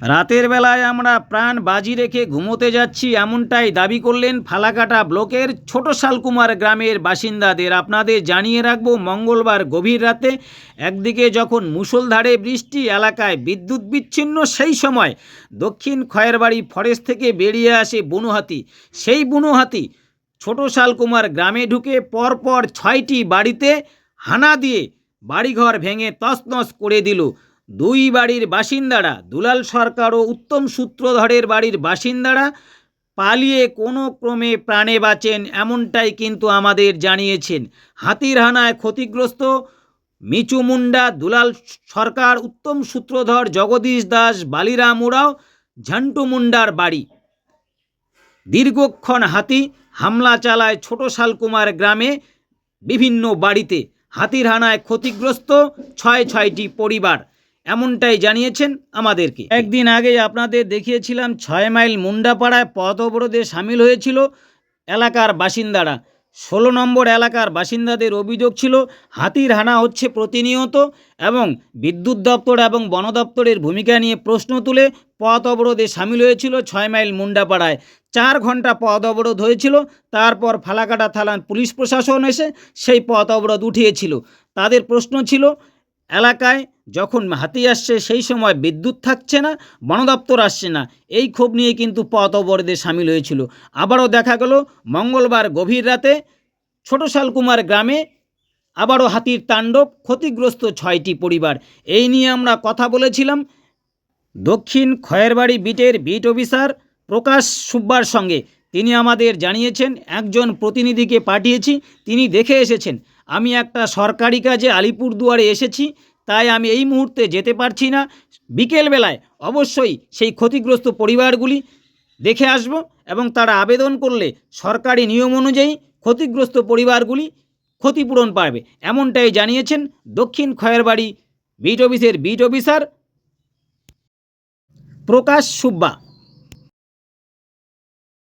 রাতের বেলায় আমরা প্রাণ বাজি রেখে ঘুমোতে যাচ্ছি, এমনটাই দাবি করলেন ফালাকাটা ব্লকের ছোট শালকুমার গ্রামের বাসিন্দাদের। আপনাদের জানিয়ে রাখব, মঙ্গলবার গভীর রাতে একদিকে যখন মুষলধারে বৃষ্টি, এলাকায় বিদ্যুৎ বিচ্ছিন্ন, সেই সময় দক্ষিণ খয়েরবাড়ি ফরেস্ট থেকে বেরিয়ে আসে বুনো হাতি সেই বুনো হাতি ছোট শালকুমার গ্রামে ঢুকে পরপর ছয়টি বাড়িতে হানা দিয়ে বাড়িঘর ভেঙে তছনছ করে দিল। দুই বাড়ির বাসিন্দারা, দুলাল সরকার ও উত্তম সূত্রধরের বাড়ির বাসিন্দারা, পালিয়ে কোনো ক্রমে প্রাণে বাঁচেন এমনটাই কিন্তু আমাদের জানিয়েছেন। হাতির হানায় ক্ষতিগ্রস্ত মিচু মুন্ডা, দুলাল সরকার, উত্তম সূত্রধর জগদীশ দাস, বালিরাম উরাও, ঝান্টু মুন্ডার বাড়ি। দীর্ঘক্ষণ হাতি হামলা চালায় ছোট শালকুমার গ্রামে বিভিন্ন বাড়িতে। হাতির হানায় ক্ষতিগ্রস্ত ছয় ছয়টি পরিবার। এমনটাই জানিয়েছেন আমাদেরকে। একদিন আগে আপনাদের দেখিয়েছিলাম ছয় মাইল মুন্ডাপাড়ায় পথ অবরোধে সামিল হয়েছিল এলাকার বাসিন্দারা। ষোলো নম্বর এলাকার বাসিন্দাদের অভিযোগ ছিল, হাতির হানা হচ্ছে প্রতিনিয়ত এবং বিদ্যুৎ দপ্তর এবং বন দপ্তরের ভূমিকা নিয়ে প্রশ্ন তুলে পথ অবরোধে সামিল হয়েছিল ছয় মাইল মুন্ডাপাড়ায়। চার ঘণ্টা পথ অবরোধ হয়েছিল, তারপর ফালাকাটা থানার পুলিশ প্রশাসন এসে সেই পথ অবরোধ উঠিয়েছিল। তাদের প্রশ্ন ছিল এলাকায় যখন হাতি আসছে, সেই সময় বিদ্যুৎ থাকছে না, বন দপ্তর আসছে না। এই ক্ষোভ নিয়ে কিন্তু পথ অবরোধে সামিল হয়েছিল। আবারও দেখা গেল, মঙ্গলবার গভীর রাতে ছোট শালকুমার গ্রামে আবারও হাতির তাণ্ডব, ক্ষতিগ্রস্ত ছয়টি পরিবার। এই নিয়ে আমরা কথা বলেছিলাম দক্ষিণ খয়েরবাড়ি বিটের বিট অফিসার প্রকাশ সুব্বার সঙ্গে। তিনি আমাদের জানিয়েছেন, একজন প্রতিনিধিকে পাঠিয়েছি, তিনি দেখে এসেছেন। আমি একটা সরকারি কাজে আলিপুরদুয়ারে এসেছি, তাই আমি এই মুহূর্তে যেতে পারছি না। বিকেলবেলায় অবশ্যই সেই ক্ষতিগ্রস্ত পরিবারগুলি দেখে আসব এবং তারা আবেদন করলে সরকারি নিয়ম অনুযায়ী ক্ষতিগ্রস্ত পরিবারগুলি ক্ষতিপূরণ পাবে, এমনটাই জানিয়েছেন দক্ষিণ খয়েরবাড়ি বিট অফিসের বিট অফিসার প্রকাশ সুব্বা।